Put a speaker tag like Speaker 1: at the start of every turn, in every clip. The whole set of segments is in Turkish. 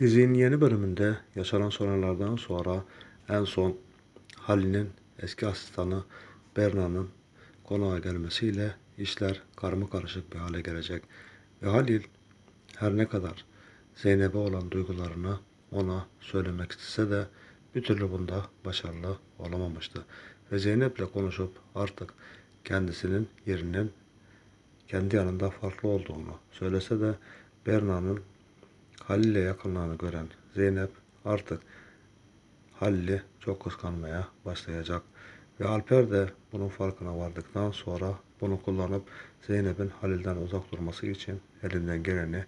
Speaker 1: Dizinin yeni bölümünde yaşanan sorunlardan sonra en son Halil'in eski asistanı Berna'nın konağa gelmesiyle işler karma karışık bir hale gelecek. Ve Halil her ne kadar Zeynep'e olan duygularını ona söylemek istese de bir türlü bunda başarılı olamamıştı. Ve Zeynep'le konuşup artık kendisinin yerinin kendi yanında farklı olduğunu söylese de Berna'nın Halil'le yakınlığını gören Zeynep artık Halil'i çok kıskanmaya başlayacak. Ve Alper de bunun farkına vardıktan sonra bunu kullanıp Zeynep'in Halil'den uzak durması için elinden geleni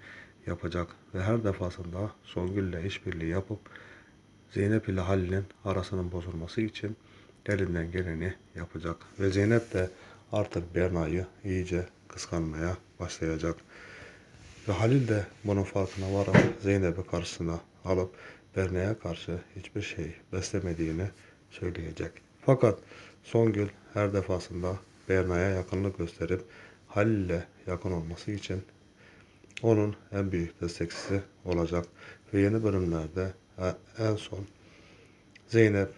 Speaker 1: yapacak. Ve her defasında Songül'le işbirliği yapıp Zeynep ile Halil'in arasının bozulması için elinden geleni yapacak. Ve Zeynep de artık Berna'yı iyice kıskanmaya başlayacak. Ve Halil de bunun farkına vararak Zeynep'i karşısına alıp Berna'ya karşı hiçbir şey beslemediğini söyleyecek. Fakat Songül her defasında Berna'ya yakınlık gösterip Halil ile yakın olması için onun en büyük destekçisi olacak. Ve yeni bölümlerde e, en son Zeynep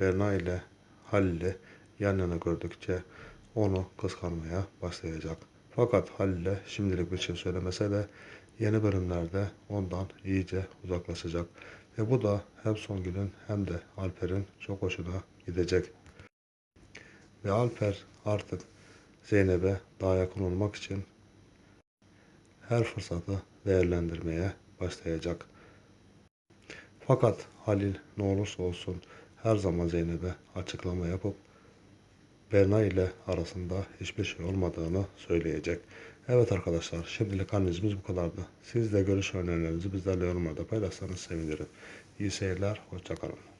Speaker 1: Berna ile Halil'i yan yana gördükçe onu kıskanmaya başlayacak. Fakat Halil'e şimdilik bir şey söylemese de yeni bölümlerde ondan iyice uzaklaşacak. Ve bu da hem Songül'ün hem de Alper'in çok hoşuna gidecek. Ve Alper artık Zeynep'e daha yakın olmak için her fırsatı değerlendirmeye başlayacak. Fakat Halil ne olursa olsun her zaman Zeynep'e açıklama yapıp Berna ile arasında hiçbir şey olmadığını söyleyecek. Evet arkadaşlar şimdilik analizimiz bu kadardı. Siz de görüş önerilerinizi bizlerle yorumlarda paylaşsanız sevinirim. İyi seyirler, hoşçakalın.